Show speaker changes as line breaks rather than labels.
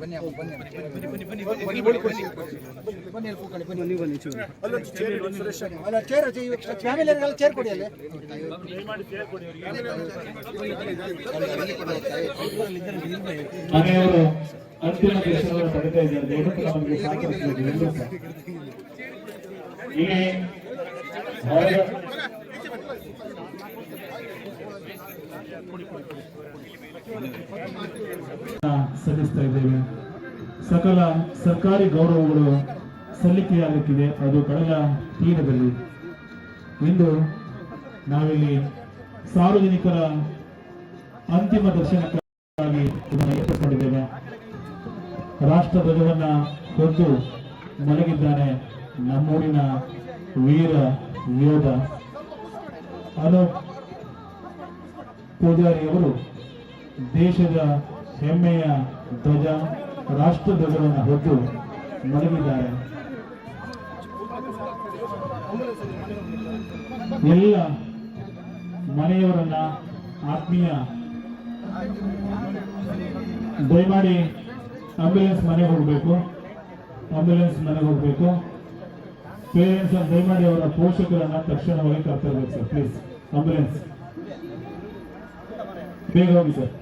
ಬನ್ನಿ ಅಪ್ಪ ಬನ್ನಿ ಬನ್ನಿ ಬನ್ನಿ ಬನ್ನಿ ಬನ್ನಿ ಬನ್ನಿ ಬನ್ನಿ ಅಲ್ಲಿ ಬನ್ನಿ ಬನ್ನಿ ಅಲ್ಲೊಂದು ಚೇರ್ ಇಡಿ, ಸುರೇಶ್ ಅವ್ರೆ. ಅಲ್ಲ ಚೇರ್ ಫ್ಯಾಮಿಲಿಯರಿಗೆಲ್ಲ ಚೇರ್ ಕೊಡಿ ಅಲ್ಲಿ
ಮನೆಯವರು ಅಂತಿಮ ದರ್ಶನವನ್ನು ಪಡಿತಾ ಇದ್ದಾರೆ ದಯವಿಟ್ಟು ನಮಗೆ ಹೊರಗ- ಸಲ್ಲಿಸ್ತಾ ಇದ್ದೇವೆ. ಸಕಲ ಸರ್ಕಾರಿ ಗೌರವಗಳು ಸಲ್ಲಿಕೆಯಾಗುತ್ತಿದೆ. ಅದು ಕಡಲ ತೀರದಲ್ಲಿ. ಇಂದು ನಾವಿಲ್ಲಿ ಸಾರ್ವಜನಿಕರ ಅಂತಿಮ ದರ್ಶನಕ್ಕಾಗಿ ಏರ್ಪಡಿಸಿದ್ದೇವೆ ರಾಷ್ಟ್ರ ಧ್ವಜವನ್ನ ಹೊತ್ತು ಮಲಗಿದ್ದಾನೆ ನಮ್ಮೂರಿನ ವೀರ ಯೋಧ ಅನೂಪ್ ಪೂಜಾರಿಯವರು ದೇಶದ ಹೆಮ್ಮೆಯ ಧ್ವಜ, ರಾಷ್ಟ್ರ ಧ್ವಜವನ್ನು ಹೊದ್ದು ಮಲಗಿದ್ದಾರೆ. ಎಲ್ಲ ಮನೆಯವರನ್ನ ಆತ್ಮೀಯ ದಯಮಾಡಿ ಆಂಬ್ಯುಲೆನ್ಸ್ ಮನೆಗೆ ಹೋಗಬೇಕು. ಆಂಬ್ಯುಲೆನ್ಸ್ ಮನೆಗೆ ಹೋಗಬೇಕು. ಪೇರೆಂಟ್ಸ್ ದಯಮಾಡಿ ಅವರ ಪೋಷಕರನ್ನ ತಕ್ಷಣವಾಗಿ ಕರ್ತವ್ಯ ಸರ್, ಪ್ಲೀಸ್. Ambulance 别跟他 daha.